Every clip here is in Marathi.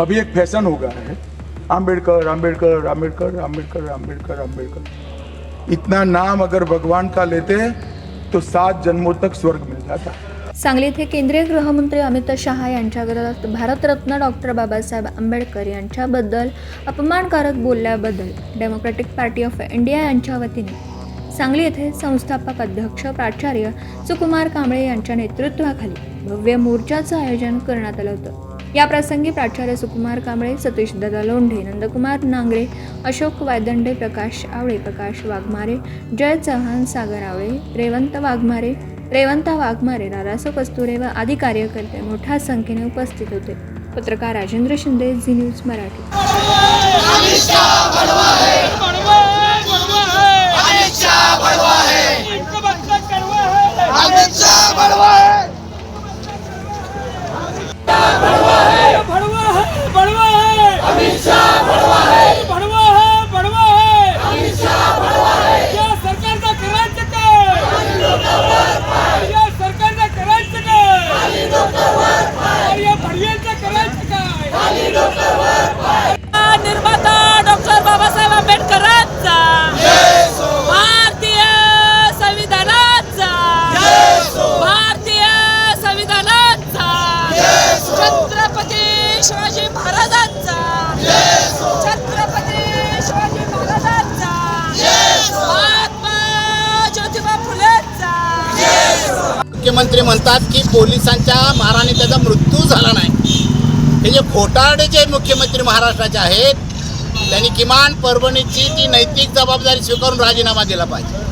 अभी एक फैशन हो गया है। आम्बेडकर आम्बेडकर आम्बेडकर आम्बेडकर आम्बेडकर आम्बेडकर इतना नाम अगर भगवान का लेते तो सात जन्मों तक स्वर्ग मिल जाता। सांगली येथे केंद्रीय गृहमंत्री अमित शहा यांच्या विरोधात भारतरत्न डॉक्टर बाबासाहेब आंबेडकर यांच्याबद्दल अपमानकारक बोलल्याबद्दल डेमोक्रॅटिक पार्टी ऑफ इंडिया यांच्या वतीने सांगली येथे संस्थापक अध्यक्ष प्राचार्य सुकुमार कांबळे यांच्या नेतृत्वाखाली भव्य मोर्चाचं आयोजन करण्यात आलं होतं. या प्रसंगी प्राचार्य सुकुमार कांबळे सतीश दादा लोंढे नंदकुमार नांगरे अशोक वायदंडे प्रकाश आवळे प्रकाश वाघमारे जय चव्हाण सागर आवळे रेवंत वाघमारे रेवंत वाघमारे रारासो कस्तुरे व आदी कार्यकर्ते मोठ्या संख्येने उपस्थित होते. पत्रकार राजेंद्र शिंदे झी न्यूज मराठी. मुख्यमंत्री म्हणतात की पोलिसांच्या माराने त्याचा मृत्यू झाला नाही. हे जे खोटारडे जे मुख्यमंत्री महाराष्ट्राचे आहेत त्यांनी किमान परभणीची ती नैतिक जबाबदारी स्वीकारून राजीनामा दिला पाहिजे.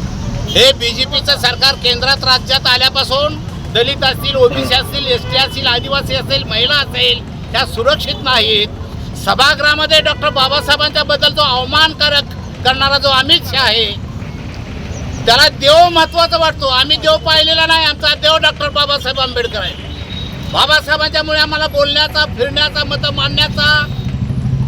हे बी जे पीचं सरकार केंद्रात राज्यात आल्यापासून दलित असतील ओबीसी असतील एस टी असतील आदिवासी असेल महिला असेल त्या सुरक्षित नाहीत. सभागृहामध्ये डॉक्टर बाबासाहेबांच्याबद्दल जो अवमानकारक करणारा जो अमित शहा आहे त्याला देव महत्त्वाचा वाटतो. आम्ही देव पाहिलेला नाही. आमचा देव डॉक्टर बाबासाहेब आंबेडकर आहे. बाबासाहेबांच्यामुळे आम्हाला बोलण्याचा फिरण्याचा मत मांडण्याचा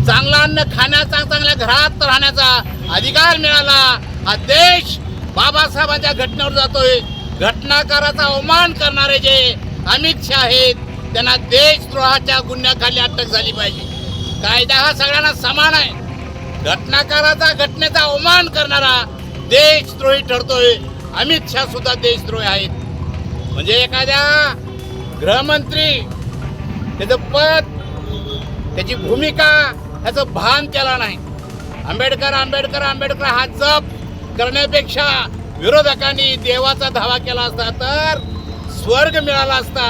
चांगला अन्न खाण्याचा चांगल्या घरात राहण्याचा अधिकार मिळाला. हा देश बाबासाहेबांच्या घटनेवर जातोय. घटनाकाराचा अवमान करणारे जे अमित शहा आहेत त्यांना देशद्रोहाच्या गुन्ह्याखाली अटक झाली पाहिजे. कायदा हा सगळ्यांना समान आहे. घटनाकाराचा घटनेचा अवमान करणारा देशद्रोही ठरतोय. अमित शहा सुद्धा देशद्रोही आहेत. म्हणजे एखाद्या गृहमंत्री त्याचं पद त्याची भूमिका ह्याचं भान त्याला नाही. आंबेडकर आंबेडकर आंबेडकर हा जप करण्यापेक्षा विरोधकांनी देवाचा धावा केला असता तर स्वर्ग मिळाला असता.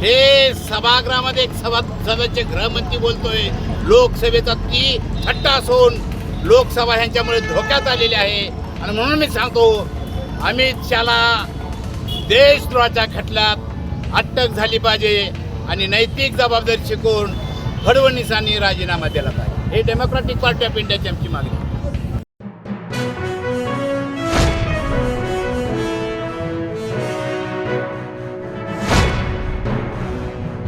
हे सभागृहामध्ये एक सभा सभेचे गृहमंत्री बोलतोय. लोकसभेचा ती थट्टा असून लोकसभा ह्यांच्यामुळे धोक्यात आलेली आहे. आणि म्हणून मी सांगतो अमित शहाला देशद्रोहाच्या खटल्यात अटक झाली पाहिजे आणि नैतिक जबाबदारी शिकून फडणवीसांनी राजीनामा दिला पाहिजे. हे डेमोक्रॅटिक पार्टी ऑफ इंडियाची आमची मागणी